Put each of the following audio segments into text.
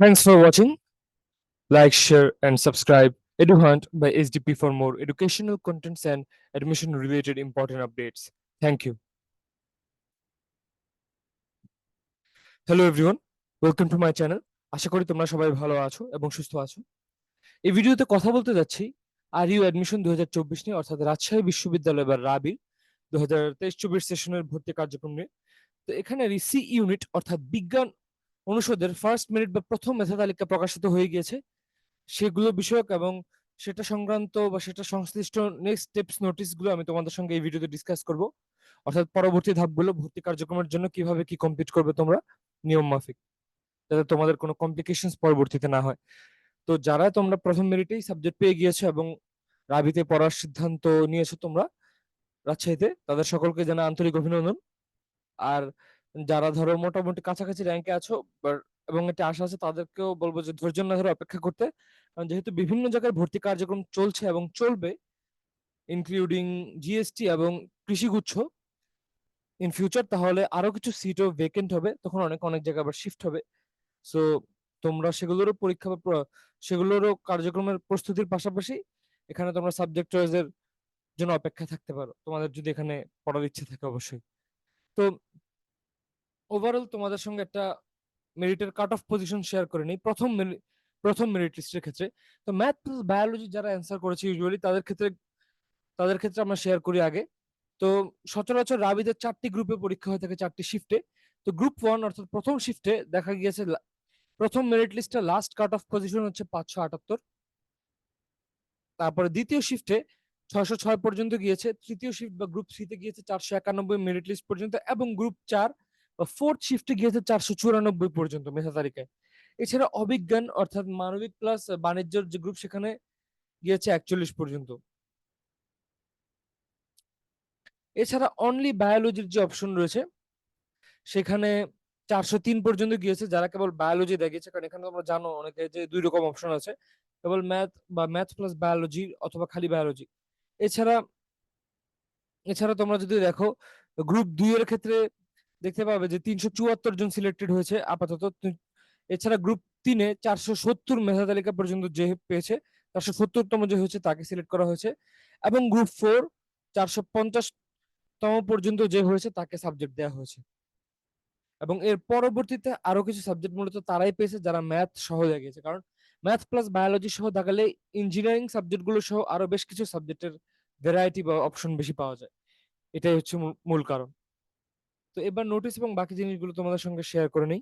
Thanks for watching. Like, share, and subscribe EduHunt by SDP for more educational contents and admission related important updates. Thank you. Hello everyone welcome to my channel আশা করি তোমরা সবাই ভালো আছো এবং সুস্থ আছো এই ভিডিওতে কথা বলতে যাচ্ছি আর ইউ অ্যাডমিশন দু নিয়ে অর্থাৎ রাজশাহী বিশ্ববিদ্যালয় বা রাবির দু হাজার তেইশ চব্বিশ সেশনের ভর্তি কার্যক্রম নিয়ে তো এখানে সি ইউনিট অর্থাৎ বিজ্ঞান অনুষদের ফার্স্ট মেরিট বা প্রথম মেধা তালিকা প্রকাশিত হয়ে গিয়েছে। সেগুলো বিষয়ক এবং সেটা সংক্রান্ত বা সেটা সংশ্লিষ্ট নেক্সট স্টেপস নোটিশগুলো আমি তোমাদের সঙ্গে এই ভিডিওতে ডিসকাস করব। অর্থাৎ পরবর্তী ধাপগুলো ভর্তি কার্যক্রমের জন্য কীভাবে কি কমপ্লিট করবে তোমরা, নিয়ম মাফিক, যাতে তোমাদের কোনো কমপ্লিকেশনস পরবর্তীতে না হয়। তো যারা তোমরা প্রথম মেরিটেই সাবজেক্ট পেয়ে গিয়েছো এবং রাবিতে পড়ার সিদ্ধান্ত নিয়েছো তোমরা, রাজশাহীতে, তাদের সকলকে জানা আন্তরিক অভিনন্দন। আর যারা ধরো মোটামুটি কাছাকাছি র্যাঙ্কে আছো এবং এটা আশা আছে তাদেরকেও বলব যে ধৈর্য না ধরে অপেক্ষা করতে। কারণ যেহেতু বিভিন্ন জায়গায় ভর্তি কার্যক্রম চলছে এবং চলবে ইনক্লুডিং জিএসটি এবং কৃষিগুচ্ছ ইন ফিউচার তাহলে আরও কিছু সিটও ভেকেন্ট হবে, তখন অনেক অনেক জায়গায় আবার শিফট হবে। সো তোমরা সেগুলোরও পরীক্ষা বা, সেগুলোরও কার্যক্রমের প্রস্তুতির পাশাপাশি এখানে তোমরা সাবজেক্ট চয়েসের জন্য অপেক্ষা থাকতে পারো। তোমাদের যদি এখানে পড়ার ইচ্ছে থাকে অবশ্যই। তো ওভারঅল তোমাদের সঙ্গে একটা মেরিটের কাট অফ পজিশন শেয়ার করে নিই। প্রথম প্রথম মেরিট লিস্টের ক্ষেত্রে। তো ম্যাথ প্লাস বায়োলজি যারা অ্যান্সার করেছে ইউজুয়ালি তাদের ক্ষেত্রে তাদের ক্ষেত্রে আমরা শেয়ার করি আগে। তো সচরাচর রাবিদের চারটি গ্রুপে পরীক্ষা হয়ে থাকে চারটি শিফটে তো গ্রুপ ওয়ান অর্থাৎ প্রথম শিফটে দেখা গিয়েছে প্রথম মেরিট লিস্টে লাস্ট কাট অফ পজিশন হচ্ছে পাঁচশো আটাত্তর। তারপরে দ্বিতীয় শিফটে ছয়শো ছয় পর্যন্ত গিয়েছে। তৃতীয় শিফট বা গ্রুপ থ্রিতে গিয়েছে চারশো একানব্বই মেরিট লিস্ট পর্যন্ত এবং গ্রুপ চার ফোর্থ শিফটে গিয়েছে চারশো চুরানব্বই পর্যন্ত মেধা তালিকায়। এছাড়া অবিজ্ঞান অর্থাৎ মানবিক প্লাস বাণিজ্যর যে গ্রুপ সেখানে গিয়েছে একচল্লিশ পর্যন্ত। এছাড়া অনলি বায়োলজির যে অপশন রয়েছে, সেখানে চারশো তিন পর্যন্ত গিয়েছে, যারা কেবল বায়োলজি দেখিয়েছে, কারণ এখানে তোমরা জানো অনেকে যে দুই রকম অপশন আছে, কেবল ম্যাথ বা ম্যাথ প্লাস বায়োলজি অথবা খালি বায়োলজি এছাড়া এছাড়া তোমরা যদি দেখো গ্রুপ দুই এর ক্ষেত্রে দেখতে পাবে যে তিনশো চুয়াত্তর জন সিলেক্টেড হয়েছে আপাতত। এছাড়া গ্রুপ তিনে চারশো সত্তর মেধা তালিকা পর্যন্ত যে পেয়েছে, চারশো সত্তরতম যে হয়েছে তাকে সিলেক্ট করা হয়েছে। এবং গ্রুপ ফোর চারশো পঞ্চাশ তম পর্যন্ত যে হয়েছে তাকে সাবজেক্ট দেওয়া হয়েছে। এবং এর পরবর্তীতে আরও কিছু সাবজেক্ট মূলত তারাই পেয়েছে যারা ম্যাথ সহ গেছে কারণ ম্যাথ প্লাস বায়োলজি সহ দেখালে ইঞ্জিনিয়ারিং সাবজেক্টগুলো সহ আরও বেশ কিছু সাবজেক্টের ভ্যারাইটি বা অপশন বেশি পাওয়া যায়। এটাই হচ্ছে মূল কারণ। তো এবার নোটিস এবং বাকি জিনিসগুলো তোমাদের সঙ্গে শেয়ার করে নেই।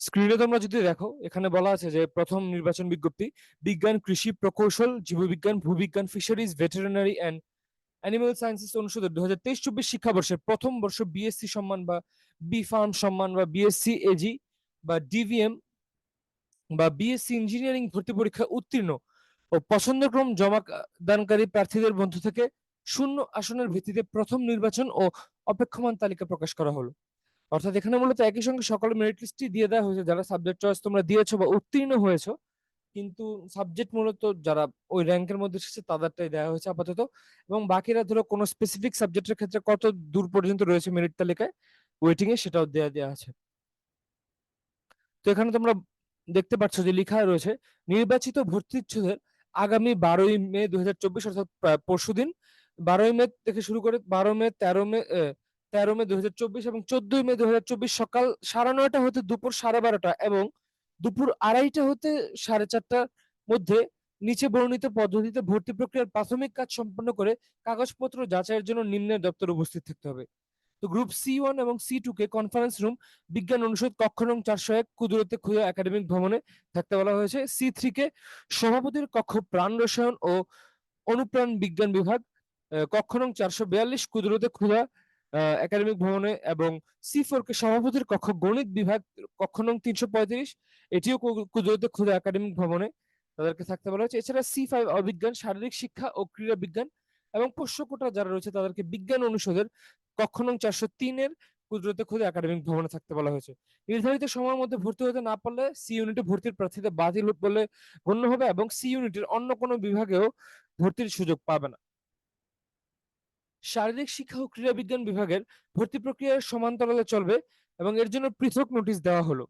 স্ক্রিনে তোমরা যদি দেখো, এখানে বলা আছে যে প্রথম নির্বাচন বিজ্ঞপ্তি, বিজ্ঞান, কৃষি, প্রকৌশল, জীববিজ্ঞান, ভূবিজ্ঞান fisheries veterinary and animal sciences অনুষদের দু হাজার তেইশ চব্বিশ শিক্ষাবর্ষের প্রথম বর্ষ বিএসসি সম্মান বা বি ফার্ম সম্মান বা বিএসসি এজি বা ডিভিএম বা বিএসসি ইঞ্জিনিয়ারিং ভর্তি পরীক্ষা উত্তীর্ণ। ও পছন্দক্রম জমা দানকারী প্রার্থীদের মধ্য থেকে শূন্য আসনের ভিত্তিতে প্রথম নির্বাচন ও অপেক্ষমান তালিকা প্রকাশ করা হলো। অর্থাৎ এখানে মূলত একই সঙ্গে সকলের মেরিট লিস্টই দিয়ে দেওয়া হয়েছে। যারা সাবজেক্ট চয়েস তোমরা দিয়েছ বা উত্তীর্ণ হয়েছো, কিন্তু সাবজেক্ট মূলত যারা ওই র্যাঙ্কের মধ্যে এসেছে, তাদেরটাই দেওয়া হয়েছে আপাতত। এবং বাকিরা ধরো কোনো স্পেসিফিক সাবজেক্টের ক্ষেত্রে কত দূর পর্যন্ত রয়েছে মেরিট তালিকায় ওয়েটিং এ সেটাও দেওয়া দেওয়া আছে। তো এখানে তোমরা দেখতে পাচ্ছ যে লেখা রয়েছে, নির্বাচিত ভর্তিচ্ছুদের আগামী বারোই মে দুই হাজার চব্বিশ, অর্থাৎ পরশু দিন বারোই মে থেকে শুরু করে বারো মে, তেরো মে তেরো মে দুই হাজার চব্বিশ এবং চোদ্দই মে দুই হাজার চব্বিশ সকাল সাড়ে নয়টা হতে দুপুর সাড়ে বারোটা এবং দুপুর আড়াইটা হতে সাড়ে চারটার মধ্যে নিচে বর্ণিত পদ্ধতিতে ভর্তি প্রক্রিয়ার প্রাথমিক কাজ সম্পন্ন করে কাগজপত্র যাচাইয়ের জন্য নিম্নের দপ্তরে উপস্থিত থাকতে হবে। তো গ্রুপ সি ওয়ান এবং সি টু কে কনফারেন্স রুম বিজ্ঞান অনুষদ কক্ষ নং চারশো এক কুদরতে খুদা একাডেমিক ভবনে থাকতে বলা হয়েছে। সি থ্রি কে সভাপতির কক্ষ প্রাণ রসায়ন ও অনুপ্রাণ বিজ্ঞান বিভাগ কক্ষ নং চারশো বিয়াল্লিশ কুদরতে খুদা একাডেমিক ভবনে এবং সি ফোর কে সভাপতির কক্ষ গণিত বিভাগ, কক্ষ নং তিনশো পঁয়ত্রিশ, এটিও কুদরতে খুদা একাডেমিক ভবনে তাদেরকে থাকতে বলা হয়েছে। এছাড়া সি ফাইভ অবিজ্ঞান, শারীরিক শিক্ষা ও ক্রীড়া বিজ্ঞান এবং পোষ্য কোটা যারা রয়েছে তাদেরকে বিজ্ঞান অনুষদের কক্ষ নং চারশো তিনের কুদরতে খুদে একাডেমিক ভবনে থাকতে বলা হয়েছে। নির্ধারিত সময়ের মধ্যে ভর্তি হতে না পারলে সি ইউনিটে ভর্তির প্রার্থীতে বাতিল বলে গণ্য হবে এবং সি ইউনিটের অন্য কোনো বিভাগেও ভর্তির সুযোগ পাবে না। শারীরিক শিক্ষা ও ক্রীড়া বিজ্ঞান বিভাগের ভর্তি প্রক্রিয়ার সমান্তরালে চলবে এবং এর জন্য পৃথক নোটিশ দেওয়া হলো।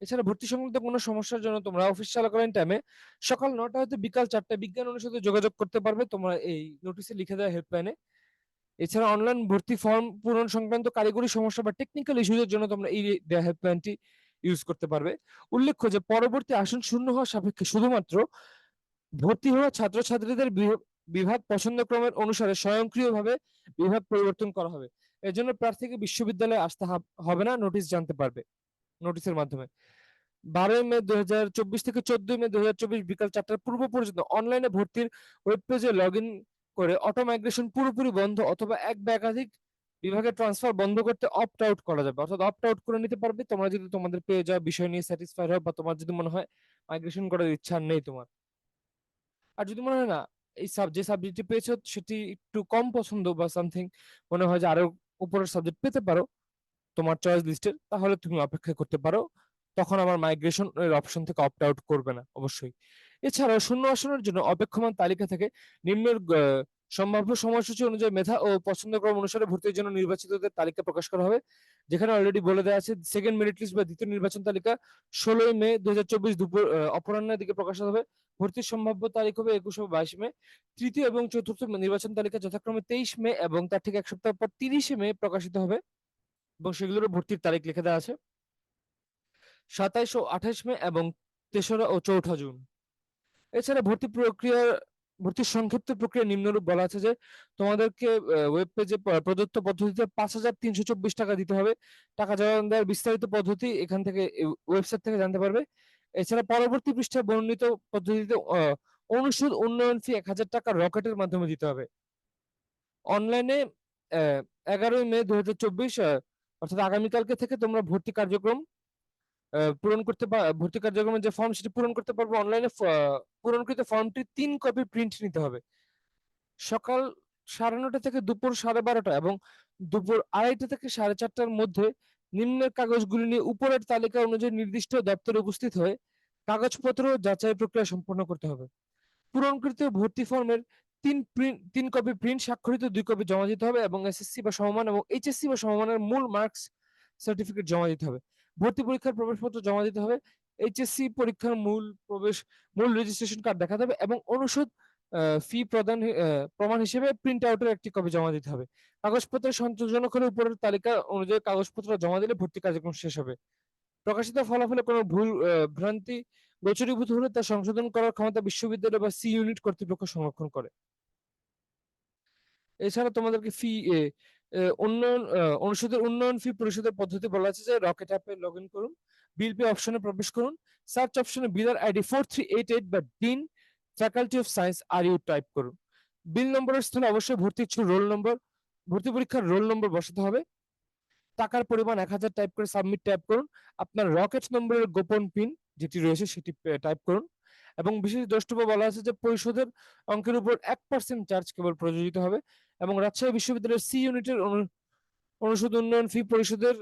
এছাড়া ভর্তি সংক্রান্ত কোনো সমস্যার জন্য তোমরা অফিস চলাকালীন টাইমে সকাল নটা হতে বিকাল চারটায় বিজ্ঞান অনুষদে যোগাযোগ করতে পারবে। তোমরা এই নোটিশে লিখে দেওয়া হেল্পলাইনে এছাড়া অনলাইন ভর্তি ফর্ম পূরণ সংক্রান্ত কারিগরি সমস্যা বা টেকনিক্যাল ইস্যুজের জন্য তোমরা এই দেওয়া হেল্পলাইনটি ইউজ করতে পারবে। উল্লেখ্য যে পরবর্তী আসন শূন্য হওয়ার সাপেক্ষে শুধুমাত্র ভর্তি হওয়া ছাত্রছাত্রীদের বিভ- বিভাগ পছন্দক্রমের অনুসারে স্বয়ংক্রিয়ভাবে বিভাগ পরিবর্তন করা হবে। এর জন্য প্রার্থীকে বিশ্ববিদ্যালয়ে আসতে হবে না নোটিশ জানতে পারবে। নোটিশের মাধ্যমে। বারোই মে দুই হাজার চব্বিশ থেকে চোদ্দই মে দুই হাজার চব্বিশ বিকাল চারটার পূর্ব পর্যন্ত অনলাইনে ভর্তির ওয়েব পেজে লগ করে অটো মাইগ্রেশন পুরোপুরি বন্ধ অথবা এক বা একাধিক বিভাগে ট্রান্সফার বন্ধ করতে অপ্ট আউট করা যাবে। অর্থাৎ অপ্ট আউট করে নিতে পারবে। তোমরা যদি তোমাদের পেয়ে যাওয়া বিষয় নিয়ে স্যাটিসফাইড হয় বা তোমার যদি মনে হয় মাইগ্রেশন করার ইচ্ছা নেই তোমার। আর যদি মনে হয় না, এই সাব যে সাবজেক্টটি পেয়েছ, সেটি একটু কম পছন্দ বা সামথিং মনে হয় যে আরও উপরের সাবজেক্ট পেতে পারো তোমার চয়েস লিস্টের তাহলে তুমি অপেক্ষা করতে পারো। তখন আমার মাইগ্রেশন এর অপশন থেকে অপ্ট আউট করবে না, অবশ্যই। এছাড়াও শূন্য আসনের জন্য অপেক্ষমান তালিকা থেকে নিম্নের সম্ভাব্য সময়সূচি অনুযায়ী মেধা ও পছন্দক্রম অনুসারে ভর্তির জন্য নির্বাচিতদের তালিকা প্রকাশ করা হবে। যেখানে অলরেডি বলে দেওয়া আছে সেকেন্ড মেরিট লিস্ট বা দ্বিতীয় নির্বাচন তালিকা ষোলোই মে দু হাজার চব্বিশ দুপুর অপরাহ্নের দিকে প্রকাশিত হবে। ভর্তির সম্ভাব্য তারিখ হবে একুশ ও বাইশ মে। তৃতীয় এবং চতুর্থ নির্বাচন তালিকা যথাক্রমে তেইশ মে এবং তার ঠিক এক সপ্তাহ পর তিরিশে মে প্রকাশিত হবে। এবং সেগুলোর ভর্তির তারিখ লিখে দেওয়া আছে। সাতাইশ ও আঠাইশ মে এবং তেসরা ও চৌঠা জুন। এছাড়া ভর্তি প্রক্রিয়া ভর্তির সংক্ষিপ্ত প্রক্রিয়া নিম্নরূপ বলা আছে যে, তোমাদেরকে ওয়েব পেজে প্রদত্ত পদ্ধতিতে পাঁচ হাজার তিনশো চব্বিশ টাকা দিতে হবে। টাকা জমা দেওয়ার বিস্তারিত পদ্ধতি এখান থেকে ওয়েবসাইট থেকে জানতে পারবে। এছাড়া পরবর্তী পৃষ্ঠায় বর্ণিত পদ্ধতিতে অনুষদ উন্নয়ন ফি এক হাজার টাকা রকেটের মাধ্যমে দিতে হবে। অনলাইনে এগারোই মে দু হাজার চব্বিশ অর্থাৎ আগামীকালকে থেকে তোমরা ভর্তি কার্যক্রম পূরণ করতে ভর্তি কার্যক্রমের যে ফর্ম সেটি পূরণ করতে পারবে অনলাইনে পূরণকৃত ফর্মটি তিন কপি প্রিন্ট নিতে হবে। সকাল সাড়ে নটা থেকে দুপুর সাড়ে বারোটা এবং দুপুর আড়াইটা থেকে সাড়ে চারটার মধ্যে নিম্নের কাগজগুলি নিয়ে উপরের তালিকা অনুযায়ী নির্দিষ্ট দপ্তরে উপস্থিত হয়ে কাগজপত্র যাচাই প্রক্রিয়া সম্পন্ন করতে হবে। পূরণকৃত ভর্তি ফর্মের তিন তিন কপি প্রিন্ট স্বাক্ষরিত, দুই কপি জমা দিতে হবে এবং এসএসসি বা সমমান এবং এইচএসসি বা সমমানের মূল মার্কস সার্টিফিকেট জমা দিতে হবে। ভর্তি পরীক্ষার প্রবেশপত্র জমা দিতে হবে এইচএসসি পরীক্ষার মূল প্রবেশ, মূল রেজিস্ট্রেশন কার্ড দেখাতে হবে এবং অনুষদ ফি প্রদান প্রমাণ হিসেবে প্রিন্ট আউটের একটি কপি জমা দিতে হবে। কাগজপত্রের সন্তোষজনক হলে উপরের তালিকা অনুযায়ী কাগজপত্র জমা দিলে ভর্তি কার্যক্রম শেষ হবে। প্রকাশিত ফলাফলে কোনো ভুল ভ্রান্তি গোচরীভূত হলে তা সংশোধন করার ক্ষমতা বিশ্ববিদ্যালয় বা সি ইউনিট কর্তৃপক্ষ সংরক্ষণ করে। এছাড়া তোমাদেরকে ফি উন্নয়ন অনুষদের উন্নয়ন ফি পরিশোধের পদ্ধতি বলা আছে যে রকেট অ্যাপে লগ ইন করুন বিল পে অপশনে প্রবেশ করুন সার্চ অপশনে biller ID four three eight eight বা dean faculty of science R U type করুন। বিল নম্বরের স্থলে অবশ্যই ভর্তি ইচ্ছুক রোল নম্বর ভর্তি পরীক্ষার রোল নম্বর বসাতে হবে। টাকার পরিমাণ এক হাজার টাইপ করে সাবমিট টাইপ করুন। আপনার রকেট নম্বরের গোপন পিন যেটি রয়েছে সেটি টাইপ করুন। এবং বিশেষ দ্রষ্টব্য বলা আছে যে পরিশোধের অঙ্কের উপর এক পার্সেন্ট চার্জ কেবল প্রযোজিত হবে এবং রাজশাহী বিশ্ববিদ্যালয়ের সি ইউনিটের অনু- অনুষদ উন্নয়ন ফি পরিশোধের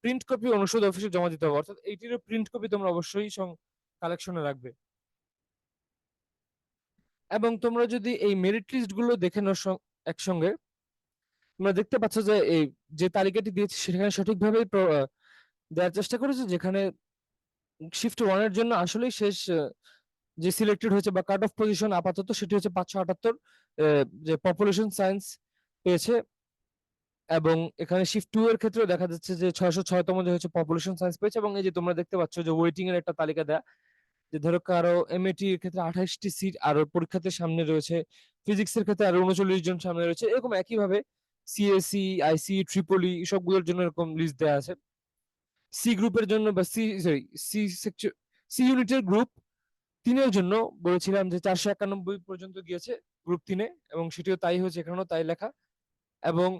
প্রিন্ট কপি অনুষদ অফিসে জমা দিতে হবে। অর্থাৎ এইটিরও প্রিন্ট কপি তোমরা অবশ্যই কালেকশনে রাখবে। এবং তোমরা যদি এই মেরিট লিস্টগুলো দেখে নাও একসঙ্গে, তোমরা দেখতে পাচ্ছ যে এই যে তালিকাটি দিয়েছে সেখানে সঠিকভাবে দেওয়ার চেষ্টা করেছে, যেখানে শিফট ওয়ানের জন্য আসলেই শেষ যে সিলেক্টেড হয়েছে বা কাট অফ পজিশন আপাতত সেটি হচ্ছে পাঁচশো আটাত্তর যে পপুলেশন সায়েন্স পেয়েছে। এবং এখানে শিফট টু এর ক্ষেত্রেও দেখা যাচ্ছে যে ছয়শো ছয়তম যে হচ্ছে পপুলেশন সায়েন্স পেয়েছে এবং এই যে তোমরা দেখতে পাচ্ছ যে ওয়েটিং এর একটা তালিকা দেয়া, যে ধরো কারও এমএটি এর ক্ষেত্রে আঠাশটি সিট আর পরীক্ষাতে সামনে রয়েছে ফিজিক্স এর ক্ষেত্রে আরও উনচল্লিশ জন সামনে রয়েছে, এরকম একইভাবে সিএসসি আইসি ট্রিপলি সবগুলোর জন্য এরকম লিস্ট দেওয়া আছে। সি গ্রুপের জন্য বা সি সরি সি সি ইউনিটের গ্রুপ তিনের জন্য বলেছিলাম যে চারশো একানব্বই পর্যন্ত গিয়েছে গ্রুপ তিনে এবং সেটিও তাই হয়েছে, এখানেও তাই লেখা। এবং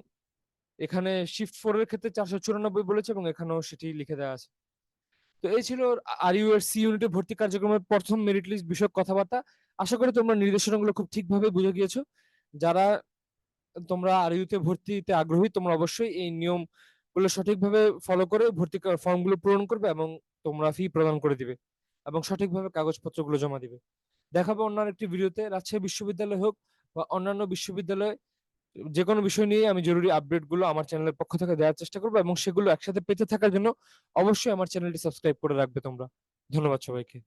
এখানে শিফট ফোর এর ক্ষেত্রে চারশো চুরানব্বই বলেছে এবং এখানেও সেটি লিখে দেওয়া আছে। তো এই ছিল আর ইউ এর সি ইউনিটে ভর্তি কার্যক্রমের প্রথম মেরিট লিস্ট বিষয়ক কথাবার্তা। আশা করি তোমরা নির্দেশনাগুলো খুব ঠিকভাবে বুঝে গিয়েছো। যারা তোমরা আর ইউতে ভর্তিতে আগ্রহী, তোমরা অবশ্যই এই নিয়ম গুলো সঠিকভাবে ফলো করে ভর্তি ফর্মগুলো পূরণ করবে এবং তোমরা ফি প্রদান করে দিবে এবং সঠিকভাবে কাগজপত্রগুলো জমা দিবে। দেখাবো অন্য একটি ভিডিওতে, রাজশাহী বিশ্ববিদ্যালয় হোক বা অন্যান্য বিশ্ববিদ্যালয়, যে কোনো বিষয় নিয়ে আমি জরুরি আপডেটগুলো আমার চ্যানেলের পক্ষ থেকে দেওয়ার চেষ্টা করব এবং সেগুলো একসাথে পেতে থাকার জন্য অবশ্যই আমার চ্যানেলটি সাবস্ক্রাইব করে রাখবে তোমরা। ধন্যবাদ সবাইকে।